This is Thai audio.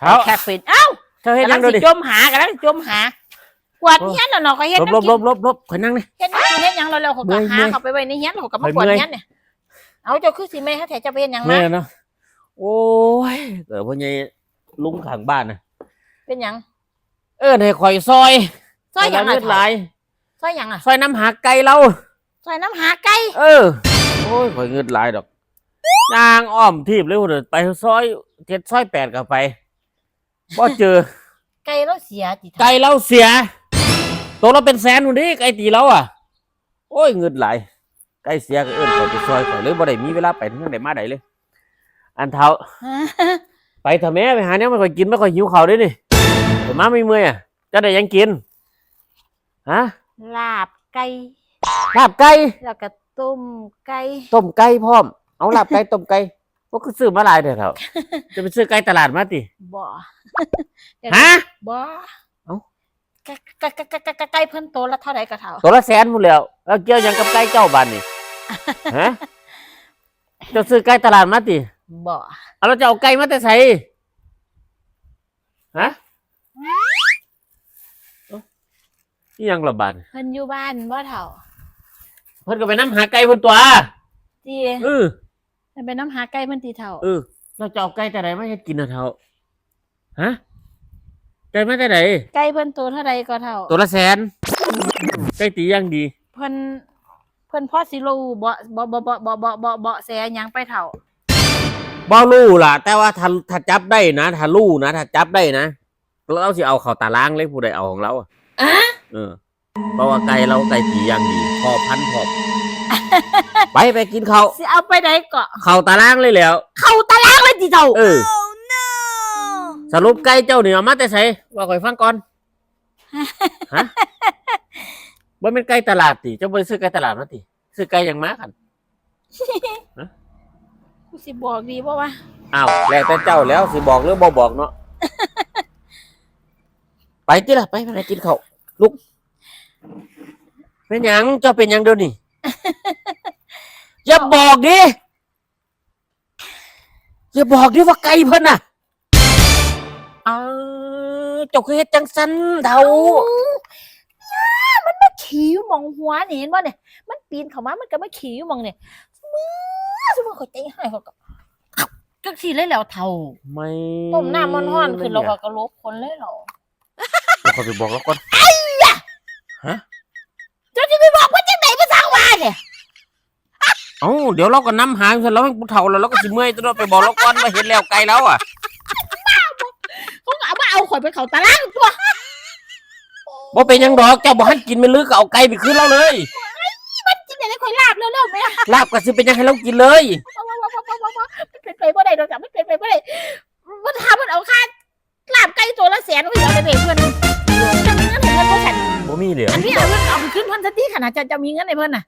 เท้าแค่เป็นเอ้าเธอเฮ็ดกำยัลังงดูสิดิจมหากำลังจมหากวาดเฮียนแล้วเนาะก็เฮ็ดลบน้ำลบกิลนบลบลบข่อยนั่งนี่เฮ็ดน้ำกินเฮ็ดหยังแล้วแล้วเขาเมื่ก็อยหาเมื่อยเขาไปไว้ในเฮียนเขาก็มาเมื่กอวายดเมื่อยเฮียนเนี่ยเอาเจ้าคือสิแม่เขาแท้จะไปเฮ็ดหยังแม่มาเนาะโอ้ยเกิดพ่อใหญ่ลุงข้างบ้านน่ะ เป็นหยังเออให้ข่อยซอยซอยหยังเลือะอดไหลายซอยหยังอะซอยน้ำหาไก่เรา ซอยน้ำหาไก่เออ โอ้ยข่อยเงินหลายดอก นางอ้อมทีบเลยพุ่นน่ะไปซอยเจ็ดซอยแปดก็ไป บ่เจอ ไก่เราเสียติไก่เราเสียตัวเราเป็นแสนนู่นดิไก่ตีเราอะ โอ้ยเงินหลายไก่เสียก็เอิ้นข่อยไปซอยข่อยเลยบ่ได้มีเวลาไปทางไหนมาไหนเลย อันเท้าไปเถอะแม่ไปหาเนี้ยมันค่อยกินไม่ค่อยหิวเขาวด้วยนี่แต่มาไม่เมื่อยอะจะได้ยังกินฮะลาบไก่ลาบไก่แล้วก็ต้มไก่ต้มไก่พร้อม เอาลาบไก่ต้มไก่พว กคือซื้อมาหลายเถอะเถอะจะไปซื้อไก่ตลาดมาติบ่ฮะบ่เอ้าไก่ไก่ไก่ไก่ไก่ไก่ไก่เพิ่นโตละเท่าไหร่ก็เท่าตัวละแสนหมดแล้วแล้วเกี่ยวหยังกับไก่เจ้าบ้านนี่ฮะจะซื้อไก่ตลาดมาติบ่เอาเราจะเอาไก่มาแต่ใส่ฮะเอ้านี่ยังระบาดเพิ่นอยู่บ้านบ่เท่าเพิ่นก็ไปน้ำหาไก่เพิ่นตัวจีเออ เพิ่นไปน้ำหาไก่เพิ่นตีเท่าเออเราจะเอาไก่แต่ไหนมาให้กินนะเท่าฮะไก่มาแต่ไหนไก่เพิ่นโตเท่าไหร่ก็เท่าตัวละแสนไก่ตีย่างดี เพิ่นเพิ่นพ่อสิรู้บ่บ่บ่บ่บ่บ่บ่บ่แสหยังไปเท่าบ่รู้ล่ะ แต่ว่าถ้าถ้าจับได้นะถ้ารู้นะถ้าจับได้นะเราสิเอาเขาตาล้างเลยผู้ใดเอาของเราอะอะเออเพราะว่าไก่เราไก่ตีย่างดีพอพันพอบ ไปไปกินเขาวสิเอาไปไหนก็เขาตาล้างเลยแหล้ว เข้าตารางเลยติเท่าเออ สรุปไก่เจ้าเนี่ยเอามาแต่ไสว่าก่อยฟังก่อน ฮะบ่เป็นไก่ตลาดติเจ้าบ่ได้ซื้อไก่ตลาดมาติซื้อไก่หยังมากันกูสิบอกดีบ่ว่าอ้าวแล้วแต่เจ้าแล้วสิบอกหรือบ่บอกเนาะ ไปติล่ะไปไปกินข้าวลุกเป็นหยังเจ้าเป็นหยังเดี๋ยวนี้ อย่าบอกดิ อย่าบอกดิว่าไก่เพิ่นน่ะเออเจ้าคือเฮ็ดจังซั่นเฒ่ามันมาขี่อยู่หมองหัวนี่เห็นบ่เนี่ย มันปีนเข้ามา มันก็มาขี่อยู่หมองเนี่ยมือสมมุติเขาใจหายเขาก็จักสิเลยแล้วเท่าไม่ต้มน้ำมันร้อนขึ้นแล้วก็กระลบคนเลยเหรอ เดี๋ยวเขาไปบอกแล้วก่อนเจ้าจะไปบอกว่าจังไหนมาสร้างบ้านเนี่ย เอ้าเดี๋ยวเราก็นำหางเสร็จแล้วให้ผู้เฒ่าแล้วเราก็สิเมื่อยตัวเราไปบอกแล้วก่อนว่าเห็นแล้วไกลแล้วอะเขาก็เอามาเอาข่อยไปเขาตารางตัวบ่เป็นหยังดอกเจ้าบ่หันกินไม่ลึกก็เอาไก่ไปคืนเราเลยจิงไหนข่อยลาบเร็วๆไหมอะลาบก็สิเป็นหยังให้เรากินเลย ว้าวว้าวว้าวว้าวว้าวมันเป็นไปบ่ได้ดอกจ้ะมันเป็นไปบ่ได้มันทำมันเอาค่าลาบไก่ตัวละแสนก็เอาไปเบรเพื่อนจะมีเงินให้เพื่อนบ่ฉันบ่มีเดี๋ยวอันนี้เอาเงินเอาไปขึ้นเพื่อนทันทีขนาดจะจะมีเงินในเพื่อนน่ะ